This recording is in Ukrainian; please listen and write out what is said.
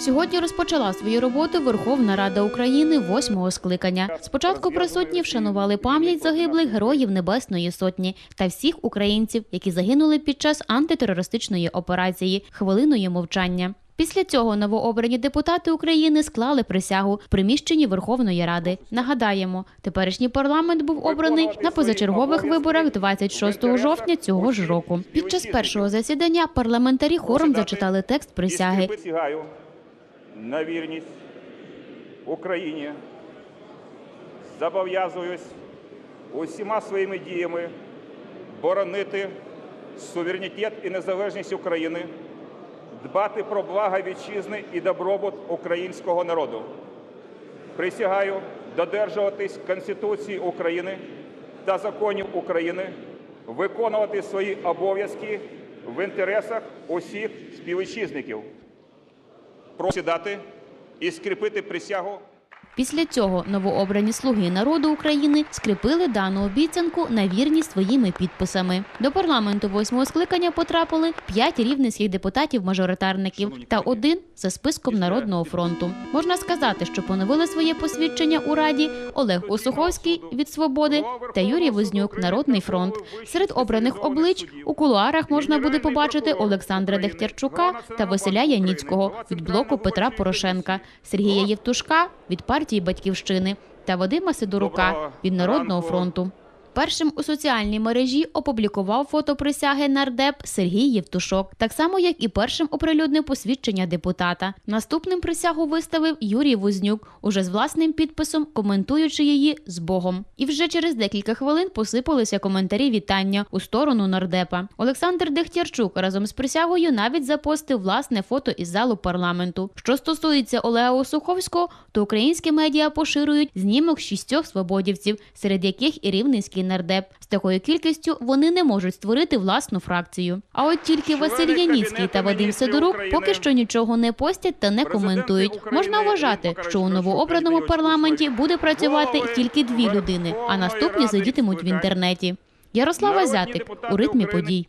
Сьогодні розпочала свою роботу Верховна Рада України восьмого скликання. Спочатку присутні вшанували пам'ять загиблих героїв Небесної Сотні та всіх українців, які загинули під час антитерористичної операції хвилиною мовчання. Після цього новообрані депутати України склали присягу в приміщенні Верховної Ради. Нагадаємо, теперішній парламент був обраний на позачергових виборах 26 жовтня цього ж року. Під час першого засідання парламентарі хором зачитали текст присяги. На вірність Україні. Зобов'язуюсь усіма своїми діями боронити суверенітет і незалежність України, дбати про благо вітчизни і добробут українського народу. Присягаю додержуватись Конституції України та законів України, виконувати свої обов'язки в інтересах усіх співвітчизників. Прошу сідати і скріпити присягу. Після цього новообрані слуги народу України скріпили дану обіцянку на вірність своїми підписами. До парламенту восьмого скликання потрапили п'ять рівненських депутатів-мажоритарників та один за списком Народного фронту. Можна сказати, що поновили своє посвідчення у раді Олег Осуховський від свободи та Юрій Вознюк Народний фронт. Серед обраних облич у кулуарах можна буде побачити Олександра Дехтярчука та Василя Яніцького від блоку Петра Порошенка, Сергія Євтушка від партії Батьківщини та Вадима Сидорука від Народного фронту. Першим у соціальній мережі опублікував фото присяги нардеп Сергій Євтушок, так само як і першим оприлюднив посвідчення депутата. Наступним присягу виставив Юрій Вознюк, уже з власним підписом, коментуючи її з Богом. І вже через декілька хвилин посипалися коментарі вітання у сторону нардепа. Олександр Дехтярчук разом з присягою навіть запостив власне фото із залу парламенту. Що стосується Олега Осуховського, то українські медіа поширюють знімок шістьох свободівців, серед яких і рівненський нардеп. З такою кількістю вони не можуть створити власну фракцію. А от тільки Василь Яніцький та Вадим Сидорук поки що нічого не постять та не коментують. Можна вважати, що у новообраному парламенті буде працювати тільки дві людини, а наступні сидітимуть в інтернеті. Ярослава Зятик у ритмі подій.